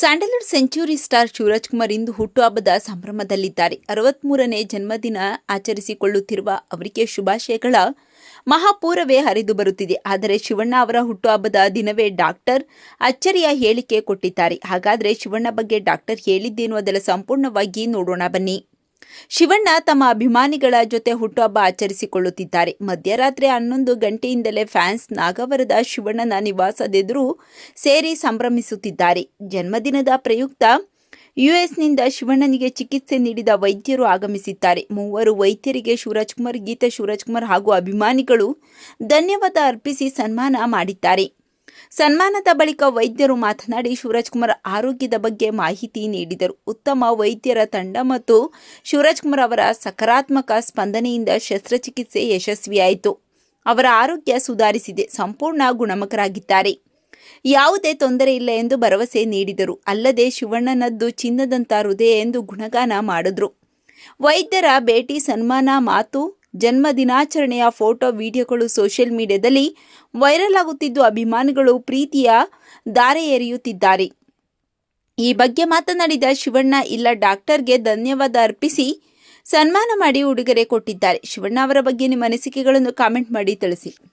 Sandalwood century star Shivaraj Kumar ಇಂದು ಹುಟ್ಟುಹಬ್ಬದ ಸಂಭ್ರಮದಲ್ಲಿದ್ದಾರೆ. ಅರವತ್ಮೂರನೇ ಜನ್ಮದಿನ ಆಚರಿಸಿಕೊಳ್ಳುತ್ತಿರುವ ಅವರಿಗೆ ಶುಭಾಶಯಗಳ ಮಹಾಪೂರವೇ ಹರಿದು ಬರುತ್ತಿದೆ. ಆದರೆ ಶಿವಣ್ಣ ಅವರ ಹುಟ್ಟುಹಬ್ಬದ ದಿನವೇ ಡಾಕ್ಟರ್ ಅಚ್ಚರಿಯ ಹೇಳಿಕೆ ಕೊಟ್ಟಿದ್ದಾರೆ. ಹಾಗಾದರೆ ಶಿವಣ್ಣ ಬಗ್ಗೆ ಡಾಕ್ಟರ್ ಹೇಳಿದ್ದೇನು ಅದೆಲ್ಲ ಸಂಪೂರ್ಣವಾಗಿ ನೋಡೋಣ ಬನ್ನಿ. ಶಿವಣ್ಣ ತಮ್ಮ ಅಭಿಮಾನಿಗಳ ಜೊತೆ ಹುಟ್ಟುಹಬ್ಬ ಆಚರಿಸಿಕೊಳ್ಳುತ್ತಿದ್ದಾರೆ. ಮಧ್ಯರಾತ್ರಿ ಹನ್ನೊಂದು ಗಂಟೆಯಿಂದಲೇ ಫ್ಯಾನ್ಸ್ ನಾಗವರದ ಶಿವಣ್ಣನ ನಿವಾಸದೆದುರು ಸೇರಿ ಸಂಭ್ರಮಿಸುತ್ತಿದ್ದಾರೆ. ಜನ್ಮದಿನದ ಪ್ರಯುಕ್ತ ಯುಎಸ್ನಿಂದ ಶಿವಣ್ಣನಿಗೆ ಚಿಕಿತ್ಸೆ ನೀಡಿದ ವೈದ್ಯರು ಆಗಮಿಸಿದ್ದಾರೆ. ಮೂವರು ವೈದ್ಯರಿಗೆ ಶಿವರಾಜ್ಕುಮಾರ್, ಗೀತಾ ಶಿವರಾಜ್ಕುಮಾರ್ ಹಾಗೂ ಅಭಿಮಾನಿಗಳು ಧನ್ಯವಾದ ಅರ್ಪಿಸಿ ಸನ್ಮಾನ ಮಾಡಿದ್ದಾರೆ. ಸನ್ಮಾನದ ಬಳಿಕ ವೈದ್ಯರು ಮಾತನಾಡಿ ಶಿವರಾಜ್ ಕುಮಾರ್ ಆರೋಗ್ಯದ ಬಗ್ಗೆ ಮಾಹಿತಿ ನೀಡಿದರು. ಉತ್ತಮ ವೈದ್ಯರ ತಂಡ ಮತ್ತು ಶಿವರಾಜ್ ಕುಮಾರ್ ಅವರ ಸಕಾರಾತ್ಮಕ ಸ್ಪಂದನೆಯಿಂದ ಶಸ್ತ್ರಚಿಕಿತ್ಸೆ ಯಶಸ್ವಿಯಾಯಿತು. ಅವರ ಆರೋಗ್ಯ ಸುಧಾರಿಸಿದೆ, ಸಂಪೂರ್ಣ ಗುಣಮುಖರಾಗಿದ್ದಾರೆ. ಯಾವುದೇ ತೊಂದರೆ ಇಲ್ಲ ಎಂದು ಭರವಸೆ ನೀಡಿದರು. ಅಲ್ಲದೆ ಶಿವಣ್ಣನದ್ದು ಚಿನ್ನದಂತ ಹೃದಯ ಎಂದು ಗುಣಗಾನ ಮಾಡಿದ್ರು. ವೈದ್ಯರ ಭೇಟಿ, ಸನ್ಮಾನ ಮಾತು ಜನ್ಮ ದಿನಾಚರಣೆಯ ಫೋಟೋ, ವಿಡಿಯೋಗಳು ಸೋಷಿಯಲ್ ಮೀಡಿಯಾದಲ್ಲಿ ವೈರಲ್ ಆಗುತ್ತಿದ್ದು ಅಭಿಮಾನಿಗಳು ಪ್ರೀತಿಯ ದಾರೆ ಎರೆಯುತ್ತಿದ್ದಾರೆ. ಈ ಬಗ್ಗೆ ಮಾತನಾಡಿದ ಶಿವಣ್ಣ, ಇಲ್ಲ ಡಾಕ್ಟರ್ಗೆ ಧನ್ಯವಾದ ಅರ್ಪಿಸಿ ಸನ್ಮಾನ ಮಾಡಿ ಉಡುಗೊರೆ ಕೊಟ್ಟಿದ್ದಾರೆ. ಶಿವಣ್ಣ ಅವರ ಬಗ್ಗೆ ನಿಮ್ಮ ಅನಿಸಿಕೆಗಳನ್ನು ಕಾಮೆಂಟ್ ಮಾಡಿ ತಿಳಿಸಿ.